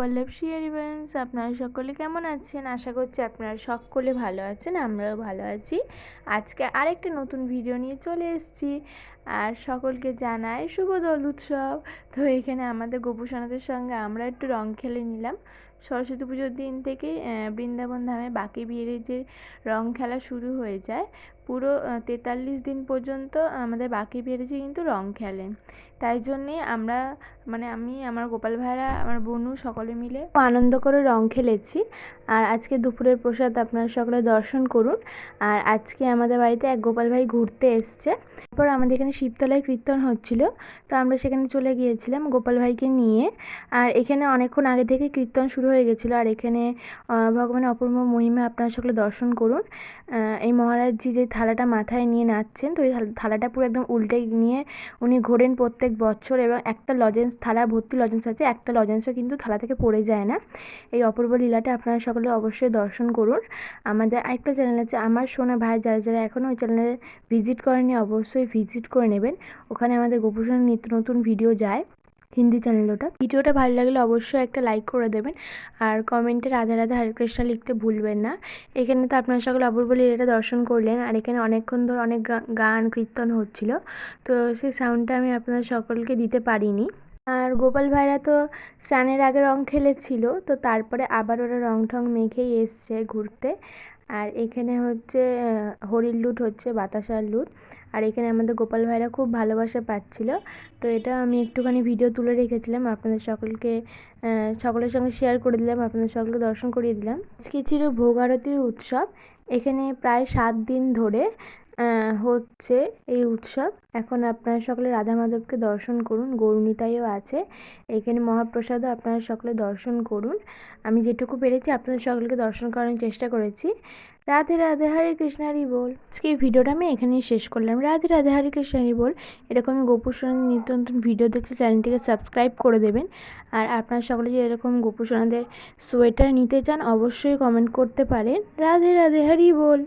বল্লভ শিয়ারিবেন্স আপনারা সকলে কেমন আছেন? আশা করছি আপনারা সকলে ভালো আছেন, আমরাও ভালো আছি। আজকে আরেকটা নতুন ভিডিও নিয়ে চলে এসেছি। আর সকলকে জানাই শুভ দোল উৎসব। তো এখানে আমাদের গোপুসোনাদের সঙ্গে আমরা একটু রং খেলে নিলাম। সরস্বতী পুজোর দিন থেকে বৃন্দাবন ধামে বাকি বিয়ের যে রং খেলা শুরু হয়ে যায়। পুরো তেতাল্লিশ দিন পর্যন্ত আমাদের বাকি বেড়েছে কিন্তু রং খেলেন তাই জন্যে আমরা মানে আমি, আমার গোপাল ভাইরা আমার বোনু সকলে মিলে আনন্দ করে রং খেলেছি। আর আজকে দুপুরের প্রসাদ আপনারা সকলে দর্শন করুন। আর আজকে আমাদের বাড়িতে এক গোপাল ভাই ঘুরতে এসছে। তারপর আমাদের এখানে শিবতলায় কীর্তন হচ্ছিল। তো আমরা সেখানে চলে গিয়েছিলাম গোপাল ভাইকে নিয়ে। আর এখানে অনেকক্ষণ আগে থেকে কীর্তন শুরু হয়ে গেছিল। আর এখানে ভগবানের অপূর্ব মহিমা আপনারা সকলে দর্শন করুন। এই মহারাজজি যে থালাটা মাথায় নিয়ে নাচছেন, তো ওই থালাটা পুরো একদম উল্টে নিয়ে উনি ঘোরেন প্রত্যেক বছর এবং একটা লজেন্স থালা, ভর্তি লজেন্স আছে, একটা লজেন্সও কিন্তু থালা থেকে পড়ে যায় না। এই অপূর্ব লীলাটা আপনারা সকলে অবশ্যই দর্শন করুন। আমাদের আরেকটা চ্যানেল আছে, আমার সোনা ভাই, যারা যারা এখনও ওই চ্যানেলে ভিজিট করেনি অবশ্যই ভিজিট করে নেবেন। ওখানে আমাদের গোপুসোনার নিত্য নতুন ভিডিও যায়। হিন্দি চ্যানেল ওটা ভিডিওটা ভালো লাগলে অবশ্যই একটা লাইক করে দেবেন। আর কমেন্টে রাধা রাধা হরে কৃষ্ণ লিখতে ভুলবেন না। এখানে তো আপনারা সকলে অপূর্ব এটা দর্শন করলেন। আর এখানে অনেকক্ষণ ধরে অনেক গান কীর্তন হচ্ছিল। তো সেই সাউন্ডটা আমি আপনাদের সকলকে দিতে পারিনি। আর গোপাল ভাইরা তো স্নানের আগে রং খেলেছিল। তো তারপরে আবার ওরা রং ঠং মেখেই এসছে ঘুরতে। আর এখানে হচ্ছে হরির লুট হচ্ছে, বাতাসার লুট। আর এখানে আমাদের গোপাল ভাইরা খুব ভালোবাসা পাচ্ছিল। তো এটা আমি একটুখানি ভিডিও তুলে রেখেছিলাম, আপনাদের সকলকে সকলের সঙ্গে শেয়ার করে দিলাম, আপনাদের সকলকে দর্শন করিয়ে দিলাম। আজকে ছিল ভোগ আরতির উৎসব। এখানে প্রায় সাত দিন ধরে হচ্ছে এই উৎসব। এখন আপনারা সকলে রাধা মাধবকে দর্শন করুন, গৌরনীতাইও আছে। এখানে মহাপ্রসাদও আপনারা সকলে দর্শন করুন। আমি যেটুকু পেরেছি আপনাদের সকলকে দর্শন করার চেষ্টা করেছি। রাধে রাধে, হরে কৃষ্ণ, হরি বল। আজকে ভিডিওটা আমি এখানেই শেষ করলাম। রাধে রাধে, হরে কৃষ্ণ, হরি বল। এরকম গোপুর নিত্য নতুন ভিডিও দেখতে চ্যানেলটিকে সাবস্ক্রাইব করে দেবেন। আর আপনারা সকলে যে এরকম গোপুর সোয়েটার নিতে চান, অবশ্যই কমেন্ট করতে পারেন। রাধে রাধে, হরি বল।